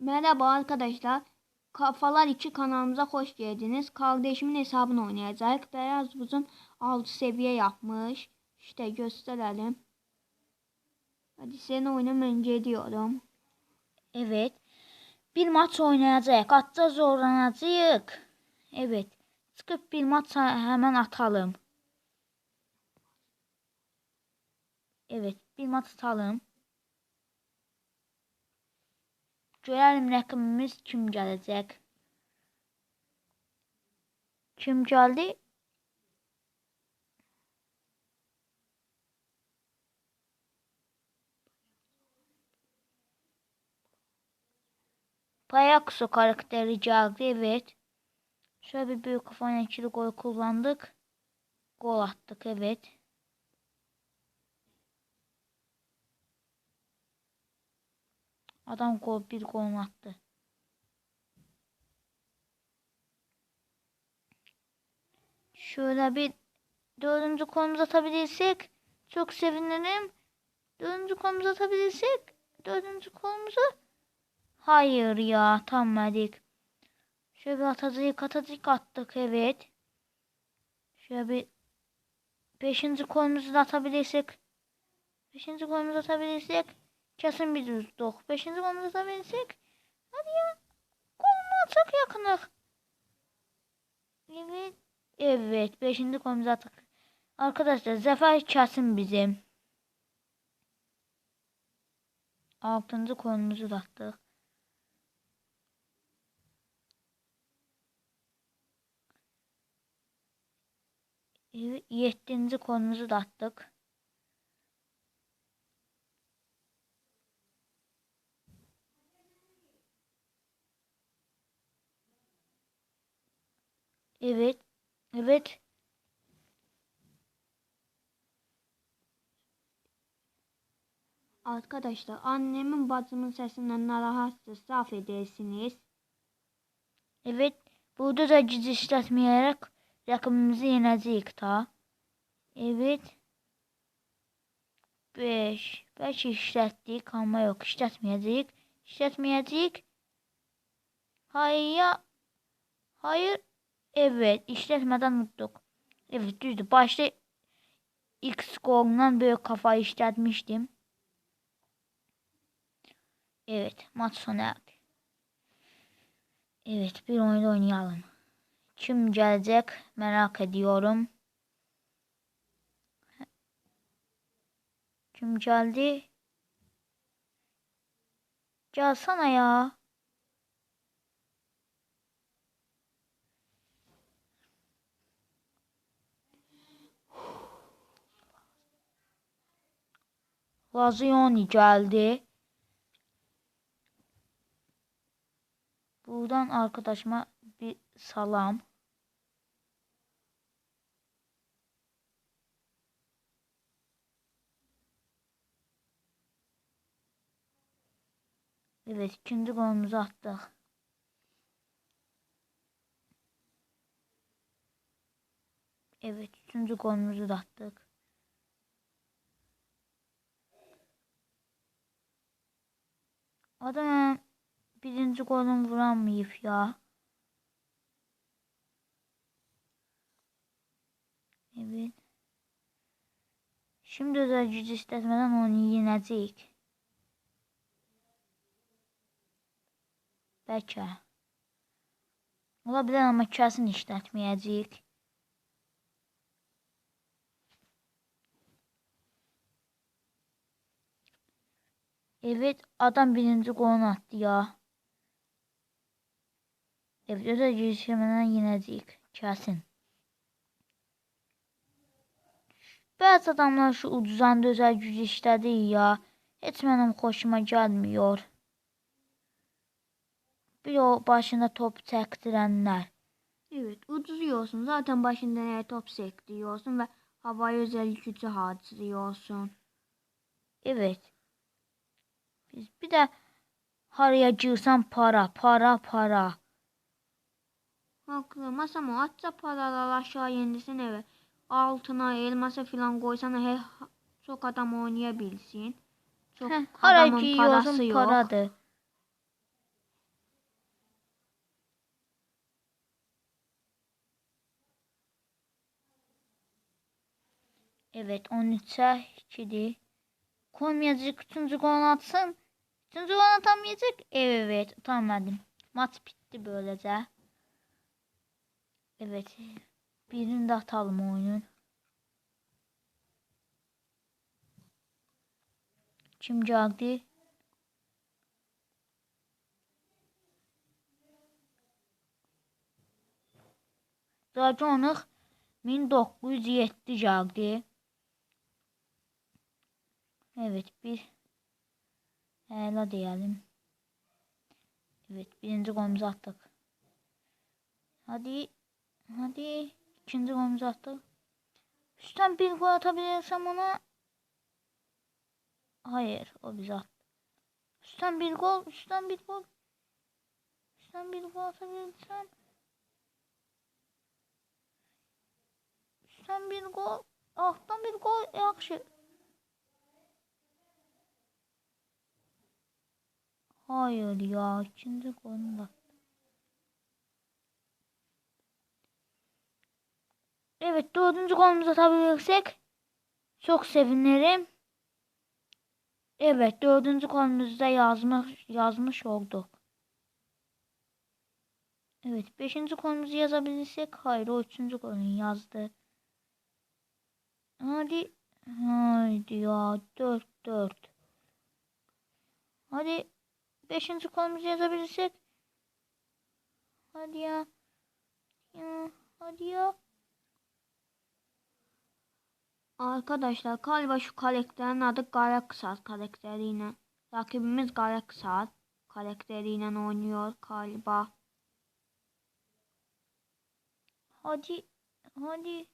Merhaba arkadaşlar. Kafalar 2 kanalımıza hoş geldiniz. Kardeşimin hesabını oynayacağız. Beyaz buzun 6 seviye yapmış. İşte gösterelim. Hadi seni oynamaya diyorum. Evet. Bir maç oynayacak. Hatta zorlanacak. Evet. Çıkıp bir maç hemen atalım. Evet. Bir maç atalım. Görelim rəqibimiz kim gələcək. Kim gəldi? Payakso karakteri geldi evet. Şöyle bir büyük kafayla ikili gol kullandık. Gol attık evet. Adam gol bir gol attı. Şöyle bir dördüncü kolumuzu atabilirsek çok sevinirim. Dördüncü kolumuzu atabilirsek dördüncü kolumuzu Hayır ya atamadık. Şöyle bir atacak atacak attık evet. Şöyle bir beşinci kolumuzu da atabilirsek beşinci kolumuzu atabilirsek kesin bir düzdük. Beşinci kolumuzu atabilirsek hadi ya kolumu çok yakınlık. Evet. Evet. Beşinci kolumuzu attık. Arkadaşlar zafer kesin bizim. Altıncı kolumuzu da attık. Evet, Yedinci kolumuzu da attık. Evet. Evet. Arkadaşlar annemin bacımın sesinden narahatsızsa affedersiniz. Evet. Burada da güc işletmeyerek rakibimizi yenecek ta. Evet. 5. Belki işlettik ama yok işletmeyecek. İşletmeyecek. Hayır. Hayır. Evet. işletmeden unuttuk. Evet düzdü. Başta X golünden böyle kafa işletmiştim. Evet. Maç sona erdi. Evet. Bir oyunda oynayalım. Kim gelecek merak ediyorum. Kim geldi? Gelsene ya. Lazioni geldi. Buradan arkadaşıma bir salam. Evet ikinci golümüzü attık. Evet üçüncü golümüzü de attık. Adam birinci golün vuramayıp ya. Evet. Şimdi özel güc istətmədən onu yenəcəyik. Bəlkə. Ola bilər amma kəsin işlətməyəcəyik. Evet adam birinci golunu attı ya. Evet özel girişimden yenəcəyik. Kəsin. Bəzi adamlar şu ucuzdan da özel güc işlədir ya. Heç mənim xoşuma gəlmiyor. Bir o başında top çəkdirənlər. Evet ucuzuyorsun. Zaten başından her top sekliyorsun ve havaya özel gücü harcıyorsun. Evet biz. Bir de harcayacaksan para, para, para. Haklı. Masama atsa paralar aşağı yendirsin eve. Altına elmasa filan koysan he, çok adam oynayabilsin. Çok Heh, adamın parası yok. Paradır. Evet 13'e 2'di. Koymayacak 3. gol atsın. 3. gol atamayacak. Evet atamadım. Maç bitti böylece. Evet. Birini de atalım oyunun. Kim geldi? Dragonıq 1907 geldi. Evet bir Hela diyelim. Evet birinci golümüzü attık. Hadi. Hadi. ikinci golümüzü attık. Üstten bir gol atabilirsem ona. Hayır o bize attı. Üstten bir gol. Üstten bir gol. Üstten bir gol atabilirsem. Üstten bir gol. Alttan bir gol. Yaxşı. Hayır ya. ikinci golünü de. Evet dördüncü golümüzü atabilirsek çok sevinirim. Evet dördüncü golümüzde yazmış, yazmış olduk. Evet beşinci golümüzü yazabilirsek hayır o üçüncü golünü yazdı. Hadi. Haydi ya dört dört. Hadi beşinci golümüzü yazabilirsek. Hadi ya. ya hadi ya. Arkadaşlar galiba şu karakterin adı Kara Kısas karakteriyle. Rakibimiz Kara Kısas karakteriyle oynuyor galiba. Hadi. Hadi.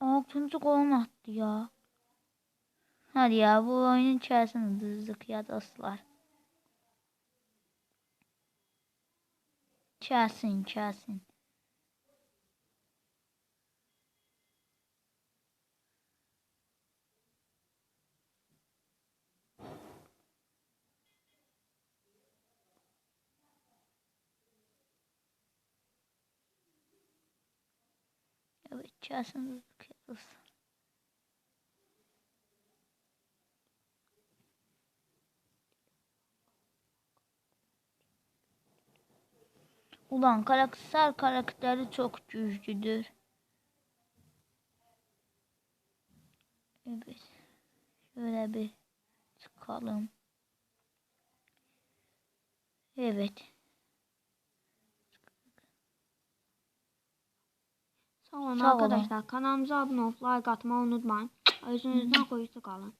Altıncı golünü attı ya. Hadi ya bu oyunun içerisinde düzdük ya dostlar. Chasing, chasing. Evet, çarşamba kutlu. Ulan karakter karakteri çok güçlüdür. Evet. Şöyle bir çıkalım. Evet. Sağ olun Sağ olun. arkadaşlar. Kanalımıza abone olup like atmayı unutmayın. Özünüzden hoşça kalın.